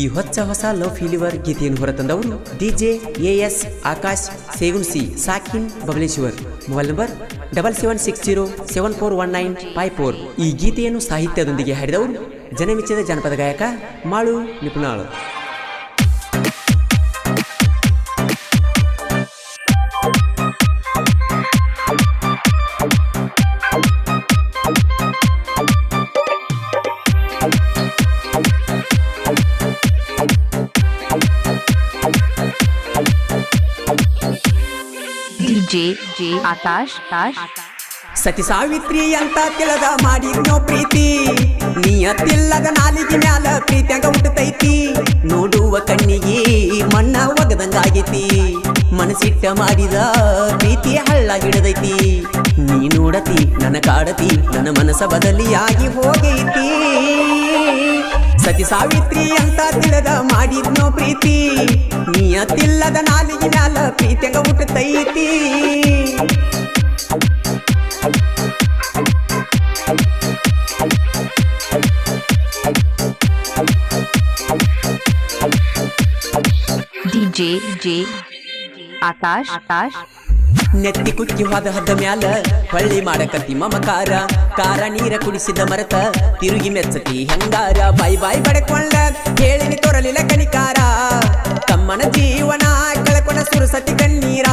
ಈ ಹೊಚ್ಚ ಹೊಸ ಲವ್ ಫೀಲಿವರ್ ಗೀತೆಯನ್ನು ಹೊರತಂದವರು DJ AS S, Akash Segunsi ಸಾಕಿನ್, Babaleshwar. Mobile number double seven six zero seven four one nine five four. ಈ ಗೀತೆಯನ್ನು ಸಾಹಿತ್ಯದೊಂದಿಗೆ ಹಾಡಿದವರು ಜನಮೆಚ್ಚಿದ ಜನಪದ ಗಾಯಕ Malu ನಿಪುಣಾಳು. DJ J, Akash Akash. ಸತಿ ಸಾವಿತ್ರಿ ಅಂತ ತಿಳದ ಮಾಡಿದ್ನೋ ಪ್ರೀತಿ. ನಿಯತ್ತಿಲ್ಲದ ನಾಲಿಗೆ ಮ್ಯಾಲ ಪ್ರೀತಿಯಾಗ ಹುಟ್ಟತೈತಿ. ನೋಡುವ ಕಣ್ಣಿಗೆ ಮಣ್ಣ ಒಗದಂಗಾಗೈತಿ. ಮನಸ್ಸಿಟ್ಟ ಮಾಡಿದ ಪ್ರೀತಿ ಹಳ್ಳ ಹಿಡದೈತಿ. ನೀ ನೋಡತಿ, ನನ್ನ ಕಾಡತಿ, ನನ್ನ ಮನಸ ಬದಲಿಯಾಗಿ ಹೋಗೈತಿ. ಸತಿ ಸಾವಿತ್ರಿ ಅಂತ ತಿಳದ ಮಾಡಿದ್ನೋ ಪ್ರೀತಿ. ನಿಯತ್ತಿಲ್ಲದ ನಾಲಿಗೆ ಮ್ಯಾಲ ಪ್ರೀತಿಯಾಗ ಹುಟ್ಟತೈತಿ. DJ ಜೆ ಆಕಾಶ್ ಆಕಾಶ್ ನೆತ್ತಿ ಕುಕ್ಕಿ ಹೋದ ಹದ್ದ ಮ್ಯಾಲ ಹೊಳ್ಳಿ ಮಾಡಕತ್ತಿ ಮಮಕಾರ. ಕಾರ ನೀರ ಕುಡಿಸಿದ ಮರತ ತಿರುಗಿ ಮೆಚ್ಚತಿ ಹೆಂಗಾರ. ಬಾಯಿ ಬಾಯ್ ಬಡಕೊಂಡ ಹೇಳಿನಿ ತೋರಲಿಲ್ಲ ಕಣಿಕಾರ ತಮ್ಮನ ಜೀವನ ಕಳ್ಕೊನ ಸುರಸತಿ ಕಣ್ಣೀರ.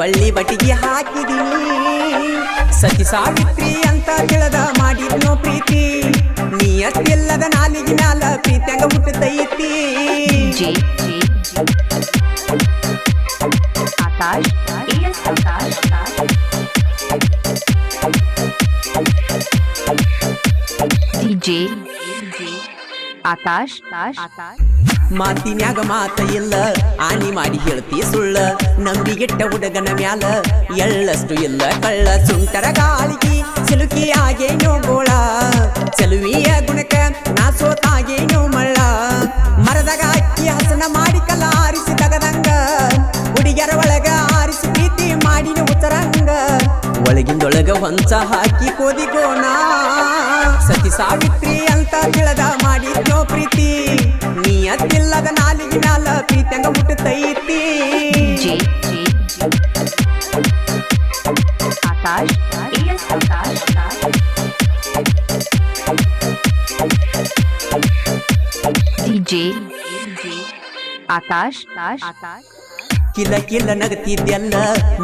ಹೊಳ್ಳಿ ಬಟಿಗೆ ಹಾಕಿದೀನಿ ಸತಿ ಸಾವಿತ್ರಿ ಅಂತ ತಿಳದ ಮಾಡಿದ್ನೋ ಪ್ರೀತಿ. ನಿಯತ್ತಿಲ್ಲದ ನಾಲಿಗೆ ನಾಲ ಪ್ರೀತಿಯಂಗ ಹುಟ್ಟತೈತಿ ಆಕಾಶ್ ಆಕಾಶ್ ಆಕಾಶ್. ಮಾತಿನ್ಯಾಗ ಮಾತ ಇಲ್ಲ, ಆನಿ ಮಾಡಿ ಹೇಳ್ತಿ ಸುಳ್ಳ. ನಂಬಿಗೆಟ್ಟ ಹುಡುಗನ ಮ್ಯಾಲ ಎಳ್ಳಷ್ಟು ಇಲ್ಲ ಕಳ್ಳ. ಸುಂಟರ ಗಾಳಿಗೆ ಸಿಲುಕಿ ಆಗೇನೋ ಗೋಳ. ಚಲುವಿಯ ಗುಣಕ ನಾ ಸೋತಾಗೇನೋ ಮಳ್ಳ. ಮರದಾಗ ಅಕ್ಕಿ ಹಸನ ಮಾಡಿ ಕಲ್ಲ ಆರಿಸಿ ತಗದಂಗ. ಹುಡುಗಿಯರ ಒಳಗ ಆರಿಸಿ ಪ್ರೀತಿ ಮಾಡಿನ ಉತ್ತರಂಗ. ಒಳಗಿಂದೊಳಗ ಹೊಂಚ ಹಾಕಿ ಕೋದಿಗೋಣ. ಸತಿ ಸಾವಿತ್ರಿ ಅಂತ ತಿಳದ ಮಾಡಿದ್ನೋ ನಿಯತ್ತಿಲ್ಲದ ನಾಲಿಗೆ ಮ್ಯಾಲ ಪ್ರೀತ್ಯಂಗ ಹುಟ್ಟತೈತಿ. Akash Akash DJ Akash Akash ಕಿಲ ಕಿಲ ನಗತಿದ್ದೆಲ್ಲ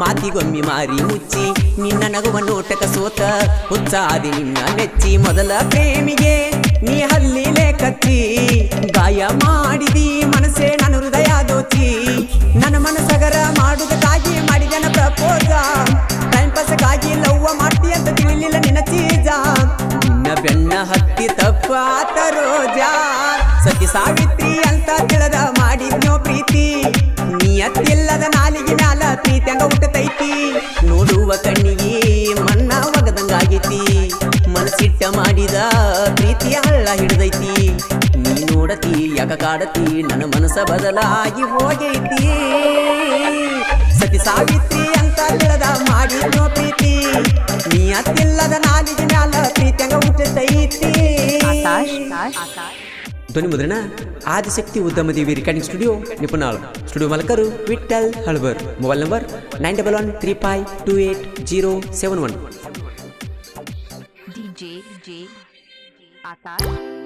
ಮಾತಿಗೊಮ್ಮೆ ಮಾರಿ ಮುಚ್ಚಿ. ನಿನ್ನ ನಗುವ ನೋಟಕ ಸೋತ ಹುಚ್ಚಾದಿ ನಿನ್ನ ನೆಚ್ಚಿ ಮೊದಲ ಪ್ರೇಮಿಗೆ. ನೀ ಹಲ್ಲಿಲೆ ಕಚ್ಚಿ ಗಾಯ ಮಾಡಿದಿ ಮನಸ್ಸೇ ನನ್ನ ಹೃದಯ ದೋಚಿ. ನನ್ನ ಮನಸ್ಸಗರ ಮಾಡುವುದಕ್ಕಾಗಿ ಮಾಡಿದನ ಪ್ರಪೋಸ. ಟೈಮ್ ಪಾಸ್ಗಾಗಿ ಲವ್ವ ಮಾಡ್ತಿ ಅಂತ ತಿಳಿಲಿಲ್ಲ ನಿನ್ನ ಚೀಜ. ನಿನ್ನ ಬೆನ್ನ ಹತ್ತಿ ತಪ್ಪಾತ ರೋಜಾ. ಸತಿ ಸಾವಿತ್ರಿ ಅಂತ ತಿಳದ ಮಾಡಿದ್ನೋ ಪ್ರೀತಿ. ನಿಯತ್ತಿಲ್ಲದ ನಾಲಿಗೆ ಮ್ಯಾಲ ಹಂಗ ಹುಟ್ಟತೈತಿ. ನೋಡುವ ಕಣ್ಣಿಗೆ ಮನ್ನ ಒಗದಂಗಾಗೈತಿ. ಪ್ರೀತಿಯ ಹಳ್ಳ ಹಿಡ್ದೈತಿ. ನೀ ನೋಡತಿ, ಯಾಕ ಕಾಡತಿ, ನನ್ನ ಮನಸ್ಸ ಬದಲಾಗಿ ಹೋಗೈತಿ. ಸತಿ ಸಾವಿತ್ರಿ ಅಂತ ಬೆಳೆದ ಮಾಡಿ ನೋ ಪ್ರೀತಿ ನಿಯತ್ತಿಲ್ಲದ ನಾಲಿಗೆ ಮ್ಯಾಲ ಪ್ರೀತಿಯಂಗ Akash ಧ್ವನಿ ಮುದ್ರಣ, Adishakti Udyamadevi recording studio Nipunal. Studio ಮಾಲಕರು Vithal Halabar. Mobile number nine double one three five two eight zero seven one 答 사.